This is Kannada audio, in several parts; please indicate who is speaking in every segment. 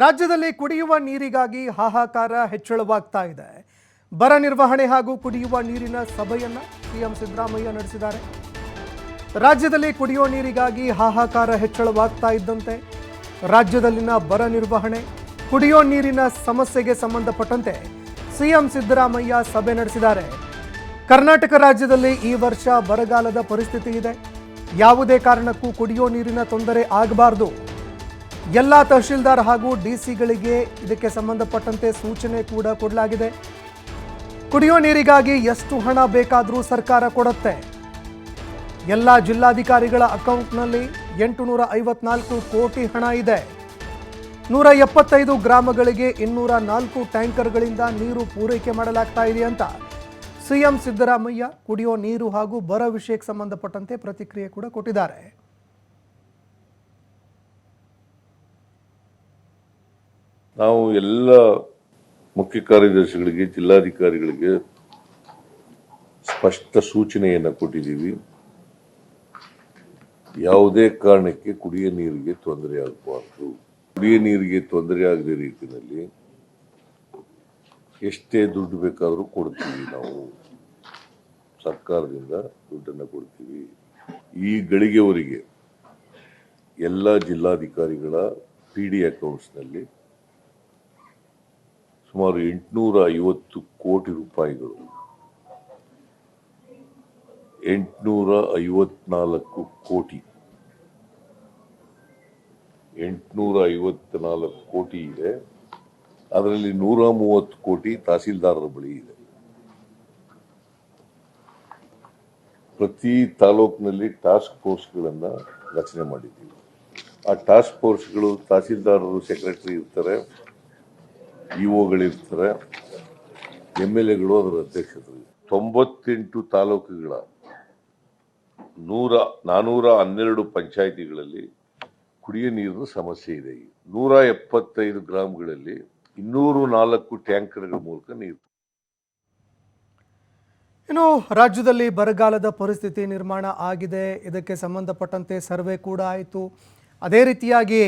Speaker 1: ರಾಜ್ಯದಲ್ಲಿ ಕುಡಿಯುವ ನೀರಿಗಾಗಿ ಹಾಹಾಕಾರ ಹೆಚ್ಚಳವಾಗ್ತಾ ಇದೆ. ಬರ ನಿರ್ವಹಣೆ ಹಾಗೂ ಕುಡಿಯುವ ನೀರಿನ ಸಭೆಯನ್ನ ಸಿಎಂ ಸಿದ್ದರಾಮಯ್ಯ ನಡೆಸಿದ್ದಾರೆ. ರಾಜ್ಯದಲ್ಲಿ ಕುಡಿಯುವ ನೀರಿಗಾಗಿ ಹಾಹಾಕಾರ ಹೆಚ್ಚಳವಾಗ್ತಾ ಇದ್ದಂತೆ, ರಾಜ್ಯದಲ್ಲಿನ ಬರ ನಿರ್ವಹಣೆ ಕುಡಿಯೋ ನೀರಿನ ಸಮಸ್ಯೆಗೆ ಸಂಬಂಧಪಟ್ಟಂತೆ ಸಿಎಂ ಸಿದ್ದರಾಮಯ್ಯ ಸಭೆ ನಡೆಸಿದ್ದಾರೆ. ಕರ್ನಾಟಕ ರಾಜ್ಯದಲ್ಲಿ ಈ ವರ್ಷ ಬರಗಾಲದ ಪರಿಸ್ಥಿತಿ ಇದೆ. ಯಾವುದೇ ಕಾರಣಕ್ಕೂ ಕುಡಿಯೋ ನೀರಿನ ತೊಂದರೆ ಆಗಬಾರದು. ಎಲ್ಲ ತಹಶೀಲ್ದಾರ್ ಹಾಗೂ ಡಿಸಿಗಳಿಗೆ ಇದಕ್ಕೆ ಸಂಬಂಧಪಟ್ಟಂತೆ ಸೂಚನೆ ಕೂಡ ಕೊಡಲಾಗಿದೆ. ಕುಡಿಯೋ ನೀರಿಗಾಗಿ ಎಷ್ಟು ಹಣ ಬೇಕಾದರೂ ಸರ್ಕಾರ ಕೊಡುತ್ತೆ. ಎಲ್ಲ ಜಿಲ್ಲಾಧಿಕಾರಿಗಳ ಅಕೌಂಟ್ನಲ್ಲಿ ಎಂಟು ನೂರ ಐವತ್ನಾಲ್ಕು ಕೋಟಿ ಹಣ ಇದೆ. ನೂರ ಎಪ್ಪತ್ತೈದು ಗ್ರಾಮಗಳಿಗೆ ಇನ್ನೂರ ನಾಲ್ಕು ಟ್ಯಾಂಕರ್ಗಳಿಂದ ನೀರು ಪೂರೈಕೆ ಮಾಡಲಾಗ್ತಾ ಇದೆ ಅಂತ ಸಿಎಂ ಸಿದ್ದರಾಮಯ್ಯ ಕುಡಿಯೋ ನೀರು ಹಾಗೂ ಬರ ವಿಷಯಕ್ಕೆ ಸಂಬಂಧಪಟ್ಟಂತೆ ಪ್ರತಿಕ್ರಿಯೆ ಕೂಡ ಕೊಟ್ಟಿದ್ದಾರೆ.
Speaker 2: ನಾವು ಎಲ್ಲ ಮುಖ್ಯ ಕಾರ್ಯದರ್ಶಿಗಳಿಗೆ, ಜಿಲ್ಲಾಧಿಕಾರಿಗಳಿಗೆ ಸ್ಪಷ್ಟ ಸೂಚನೆಯನ್ನು ಕೊಟ್ಟಿದ್ದೀವಿ. ಯಾವುದೇ ಕಾರಣಕ್ಕೆ ಕುಡಿಯ ನೀರಿಗೆ ತೊಂದರೆ ಆಗಬಾರ್ದು. ಕುಡಿಯ ನೀರಿಗೆ ತೊಂದರೆ ಆಗದ ರೀತಿಯಲ್ಲಿ ಎಷ್ಟೇ ದುಡ್ಡು ಬೇಕಾದರೂ ಕೊಡ್ತೀವಿ ನಾವು. ಸರ್ಕಾರದಿಂದ ದುಡ್ಡನ್ನು ಕೊಡ್ತೀವಿ. ಈ ಗಳಿಗೆವರೆಗೆ ಎಲ್ಲ ಜಿಲ್ಲಾಧಿಕಾರಿಗಳ ಪಿ ಡಿ ಅಕೌಂಟ್ಸ್ನಲ್ಲಿ ಸುಮಾರು ಎಂಟುನೂರ ಐವತ್ತು ಕೋಟಿ ರೂಪಾಯಿಗಳು. ಎಂಟುನೂರ ಐವತ್ನಾಲ್ಕು ಕೋಟಿ. ಎಂಟುನೂರ ಐವತ್ನಾಲ್ಕು ಕೋಟಿ ಇದೆ. ಅದರಲ್ಲಿ ನೂರ ಮೂವತ್ತು ಕೋಟಿ ತಹಸೀಲ್ದಾರರ ಬಳಿ ಇದೆ. ಪ್ರತಿ ತಾಲೂಕಿನಲ್ಲಿ ಟಾಸ್ಕ್ ಫೋರ್ಸ್ಗಳನ್ನು ರಚನೆ ಮಾಡಿದ್ದೀವಿ. ಆ ಟಾಸ್ಕ್ ಫೋರ್ಸ್ಗಳು ತಹಸೀಲ್ದಾರರು, ಸೆಕ್ರೆಟರಿ ಇರ್ತಾರೆ. ಇಒಗಳಿರ್ತಾರೆ ಎಂ ಎಲ್ ಎಗಳು ಅದರ ಅಧ್ಯಕ್ಷರು. ತೊಂಬತ್ತೆಂಟು ತಾಲೂಕುಗಳ ನೂರ, ನಾನೂರ ಹನ್ನೆರಡು ಪಂಚಾಯಿತಿಗಳಲ್ಲಿ ಕುಡಿಯ ನೀರಿನ ಸಮಸ್ಯೆ ಇದೆ. ನೂರ ಎಪ್ಪತ್ತೈದು ಗ್ರಾಮಗಳಲ್ಲಿ ಇನ್ನೂರು ನಾಲ್ಕು ಟ್ಯಾಂಕರ್ಗಳ ಮೂಲಕ ನೀರು
Speaker 1: ಇನ್ನು ರಾಜ್ಯದಲ್ಲಿ ಬರಗಾಲದ ಪರಿಸ್ಥಿತಿ ನಿರ್ಮಾಣ ಆಗಿದೆ. ಇದಕ್ಕೆ ಸಂಬಂಧಪಟ್ಟಂತೆ ಸರ್ವೆ ಕೂಡ ಆಯಿತು. ಅದೇ ರೀತಿಯಾಗಿ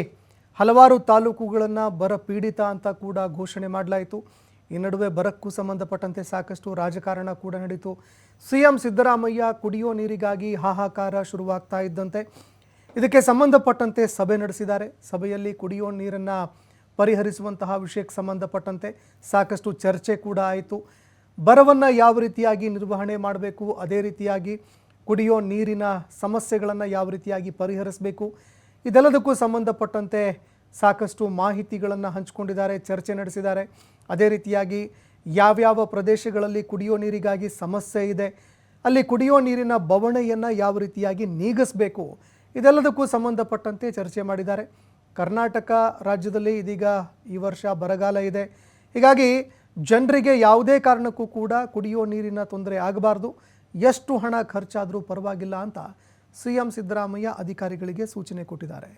Speaker 1: ಹಲವಾರು ತಾಲೂಕುಗಳನ್ನು ಬರ ಪೀಡಿತ ಅಂತ ಕೂಡ ಘೋಷಣೆ ಮಾಡಲಾಯಿತು. ಈ ನಡುವೆ ಬರಕ್ಕೂ ಸಂಬಂಧಪಟ್ಟಂತೆ ಸಾಕಷ್ಟು ರಾಜಕಾರಣ ಕೂಡ ನಡೀತು. ಸಿ ಎಂ ಸಿದ್ದರಾಮಯ್ಯ ಕುಡಿಯೋ ನೀರಿಗಾಗಿ ಹಾಹಾಕಾರ ಶುರುವಾಗ್ತಾ ಇದ್ದಂತೆ. ಇದಕ್ಕೆ ಸಂಬಂಧಪಟ್ಟಂತೆ ಸಭೆ ನಡೆಸಿದ್ದಾರೆ. ಸಭೆಯಲ್ಲಿ ಕುಡಿಯೋ ನೀರನ್ನು ಪರಿಹರಿಸುವಂತಹ ವಿಷಯಕ್ಕೆ ಸಂಬಂಧಪಟ್ಟಂತೆ ಸಾಕಷ್ಟು ಚರ್ಚೆ ಕೂಡ ಆಯಿತು. ಬರವನ್ನು ಯಾವ ರೀತಿಯಾಗಿ ನಿರ್ವಹಣೆ ಮಾಡಬೇಕು, ಅದೇ ರೀತಿಯಾಗಿ ಕುಡಿಯೋ ನೀರಿನ ಸಮಸ್ಯೆಗಳನ್ನು ಯಾವ ರೀತಿಯಾಗಿ ಪರಿಹರಿಸಬೇಕು ಇದೆಲ್ಲದಕ್ಕೂ ಸಂಬಂಧಪಟ್ಟಂತೆ ಸಾಕಷ್ಟು ಮಾಹಿತಿಗಳನ್ನು ಹಂಚಿಕೊಂಡಿದ್ದಾರೆ, ಚರ್ಚೆ ನಡೆಸಿದ್ದಾರೆ. ಅದೇ ರೀತಿಯಾಗಿ ಯಾವ್ಯಾವ ಪ್ರದೇಶಗಳಲ್ಲಿ ಕುಡಿಯೋ ನೀರಿಗಾಗಿ ಸಮಸ್ಯೆ ಇದೆ, ಅಲ್ಲಿ ಕುಡಿಯೋ ನೀರಿನ ಬವಣೆಯನ್ನು ಯಾವ ರೀತಿಯಾಗಿ ನೀಗಿಸಬೇಕು, ಇದೆಲ್ಲದಕ್ಕೂ ಸಂಬಂಧಪಟ್ಟಂತೆ ಚರ್ಚೆ ಮಾಡಿದ್ದಾರೆ. ಕರ್ನಾಟಕ ರಾಜ್ಯದಲ್ಲಿ ಇದೀಗ ಈ ವರ್ಷ ಬರಗಾಲ ಇದೆ. ಹೀಗಾಗಿ ಜನರಿಗೆ ಯಾವುದೇ ಕಾರಣಕ್ಕೂ ಕೂಡ ಕುಡಿಯೋ ನೀರಿನ ತೊಂದರೆ ಆಗಬಾರ್ದು. ಎಷ್ಟು ಹಣ ಖರ್ಚಾದರೂ ಪರವಾಗಿಲ್ಲ ಅಂತ ಸಿ ಎಂ ಸಿದ್ದರಾಮಯ್ಯ ಅಧಿಕಾರಿಗಳಿಗೆ ಸೂಚನೆ ಕೊಟ್ಟಿದ್ದಾರೆ.